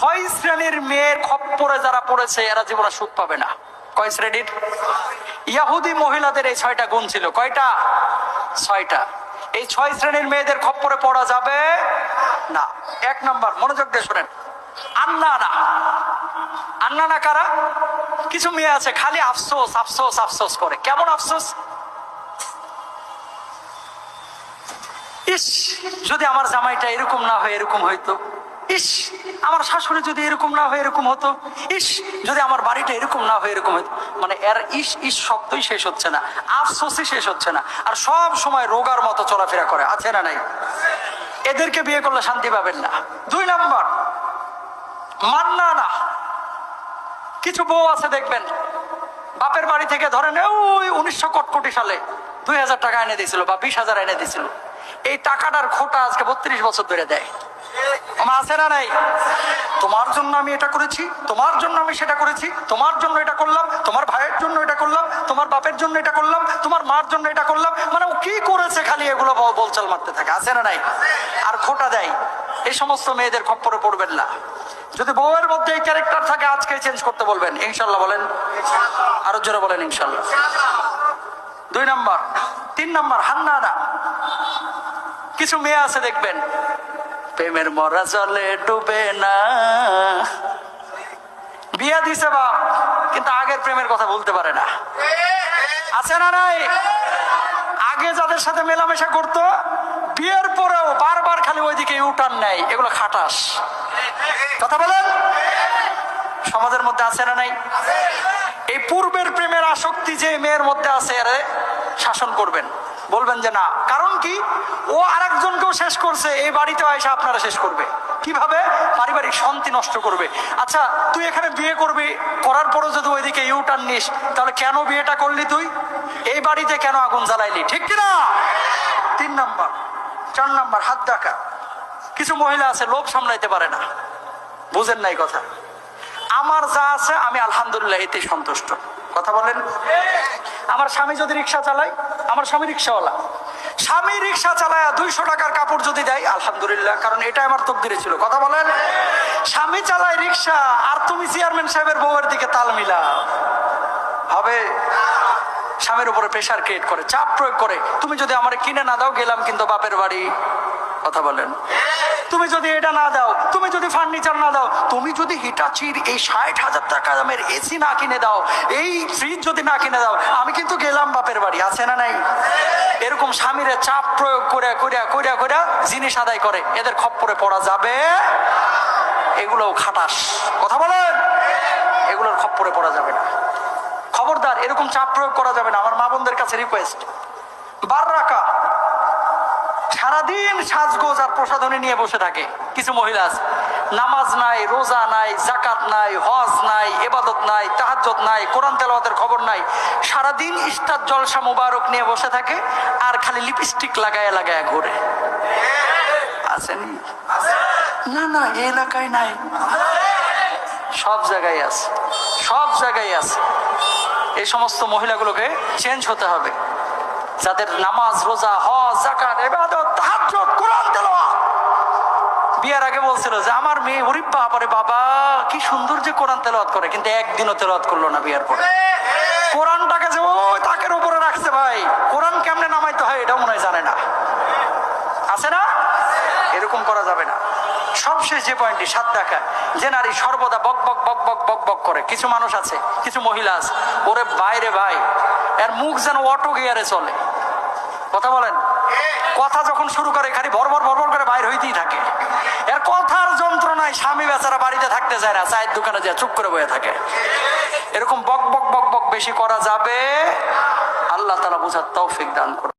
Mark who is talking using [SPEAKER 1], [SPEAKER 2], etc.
[SPEAKER 1] ছয় শ্রেণির মেয়ের খপ্পরে যারা পড়েছে, এরা জীবনে সুখ পাবে না। কয় শ্রেণির? ইয়াহুদি মহিলাদের এই ছয়টা গুণ ছিল। কয়টা? ছয়টা। এই ছয় শ্রেণির মেয়েদের খপ্পরে পড়া যাবে না। এক নম্বর, মনোযোগ দিয়ে শোনেন। আন্না না আন্না না কারা? কিছু মেয়ে আছে, খালি আফসোস আফসোস আফসোস করে। কেমন আফসোস? ইস, যদি আমার জামাইটা এরকম না হয়, এরকম হইতো। ইস, আমার শাশুড়ি যদি এরকম না হয় এরকম হতো। ইস, যদি আমার বাড়িটা এরকম না হয় এরকম হতো মানে এর ইস ইস শব্দই শেষ হচ্ছে না। আফসোসই শেষ হচ্ছে না। আর সব সময় রোগার মতো চলাফেরা করে, আছে না নাই? এদেরকে বিয়ে করলে শান্তি পাবেন না। দুই নাম্বার মান্না না কিছু বউ আছে দেখবেন, বাপের বাড়ি থেকে ধরেন, ওই উনিশশো কটকটি সালে দুই হাজার টাকা এনে দিয়েছিল বা বিশ হাজার এনে দিয়েছিল। এই টাকাটার খোটা আজকে বত্রিশ বছর ধরে দেয়। আছে না নাই? তোমার জন্য আমি এটা করেছি, তোমার জন্য আমি সেটা করেছি, তোমার জন্য এটা করলাম, তোমার ভাইয়ের জন্য এটা করলাম, তোমার বাপের জন্য এটা করলাম, তোমার মার জন্য এটা করলাম। মানে ও কি করেছে খালি এগুলো বল- বলচাল মারতে থাকে, আছে না নাই? আর খোটা দেয়, এই সমস্ত মেয়েদের খপ্পরে পড়বেন না। যদি বউয়ের মধ্যে এই ক্যারেক্টার থাকে, আজকে চেঞ্জ করতে বলবেন, ইনশাল্লাহ বলেন। আরও জোরে বলেন, ইনশাল্লাহ। দুই নাম্বার, তিন নাম্বার হান্নানা কিছু মেয়ে আছে দেখবেন প্রেমের মরা জলে ডুবে না। বিয়া দিছে বা কিন্তু আগের প্রেমের কথা বলতে পারে না। আছে না নাই? আগে যাদের সাথে মেলামেশা করতো, বিয়ের পরেও বারবার খালি ওইদিকে ইউটার্ন নেয়, এগুলো খাটাস। কথা বলেন? সমাজের মধ্যে আছে না নাই? এই পূর্বের প্রেমের আসক্তি যে মেয়ের মধ্যে আছে, এর শাসন করবেন। বলবেন যে না। কারণ কি? ও আরেকজনকেও শেষ করছে, এই বাড়িতে এসে আপনারা শেষ করবে। কীভাবে? পারিবারিক শান্তি নষ্ট করবে। আচ্ছা তুই এখানে বিয়ে করবি, করার পরও যদি ওইদিকে ইউটার্ন নিস, তাহলে কেন বিয়েটা করলি তুই? এই বাড়িতে কেন আগুন জ্বালাইলি? ঠিক কিনা? তিন নাম্বার, চার নাম্বার, হাত ডাকা। কিছু মহিলা আছে, লোভ সামলাইতে পারে না। বুঝেন নাই কথা। আমার যা আছে, আমি আলহামদুলিল্লাহ এতে সন্তুষ্ট। কথা বলেন? আমার স্বামী যদি রিক্সা চালায়, আমার স্বামী রিক্সাওয়ালা। স্বামী রিক্সা চালায় দুইশো টাকার কাপড় যদি দেয়, আলহামদুলিল্লাহ, কারণ এটা আমার তকদিরে ছিল। কথা বলেন? স্বামী চালায় রিক্সা, আর তুমি চেয়ারম্যান সাহেবের বউয়ের দিকে তাল মিলা হবে? স্বামীর উপরে প্রেশার ক্রিয়েট করে, চাপ প্রয়োগ করে। তুমি যদি আমার কিনে না দাও, গেলাম কিন্তু বাপের বাড়ি। কথা বলেন? তুমি যদি এটা না দাও, তুমি যদি ফার্নিচার না দাও, তুমি যদি হিটাচির এই ষাট হাজার টাকা দামের এসি না কিনে দাও, এই ফ্রিজ যদি না কিনে দাও, আমি কিন্তু গেলাম বাপের বাড়ি, আছে না নাই? এরকম স্বামীরে চাপ প্রয়োগ করে করিয়া করিয়া করিয়া জিনিস আদায় করে, এদের খপ্পরে পড়া যাবে? এগুলোও খাটাস। কথা বলেন? এগুলোর খপ্পরে পড়া যাবে না। খবরদার, এরকম চাপ প্রয়োগ করা যাবে না। আমার মা বোনদের কাছে রিকোয়েস্ট বার রাখা সারাদিন সাজগোজ আর প্রসাধনী নিয়ে বসে থাকে। কিছু মহিলা আছে। নামাজ নাই, রোজা নাই জাকাত নাই, হজ নাই এবাদত নাই তাহাজ্জত নাই, কোরআন তেলাওয়াতের খবর নাই। সারাদিন ইস্তার জলসা মুবারক নিয়ে বসে থাকে আর খালি লিপস্টিক লাগায় লাগায় ঘুরে। আসেনি? না না এলাকায় নাই। সব জায়গায় আছে। সব জায়গায় আছে। এই সমস্ত মহিলাগুলোকে চেঞ্জ হতে হবে। যাদের নামাজ, রোজা, হজ জাকাত ইবাদত, তাহাজ্জুদ, কোরআন, তেলাওয়াত। বিয়ার আগে বলছিল যে, আমার মেয়ে হরি বাবারে বাবা, কি সুন্দর যে কোরআন তেলাওয়াত করে। কিন্তু একদিনও তেলাওয়াত করল না বিয়ার পরে। কোরআনটাকে যে, ওই তাকের উপরে রাখছে ভাই। কোরআন কেমনে নামাইতে হয় এটা মনে হয় জানে না। আছে না? এরকম করা যাবে না। সবশেষ যে পয়েন্টটি, সাত দেখা যে নারী সর্বদা বক বক বক করে কিছু মানুষ আছে, কিছু মহিলা আছে। ওরে বাইরে ভাই, এর মুখ যেন অটো গিয়ারে চলে। কথা বলেন? কথা যখন শুরু করে, খালি ভরভর ভরভর করে বাইর হইতেই থাকে। এর কথার যন্ত্রণায় স্বামী বেচারা বাড়িতে থাকতে চায় না, চায়ের দোকানে যায়, চুপ করে বয়ে থাকে। এরকম বক বক বক বক বেশি করা যাবে, আল্লাহ তালা বুঝার তৌফিক দান করবে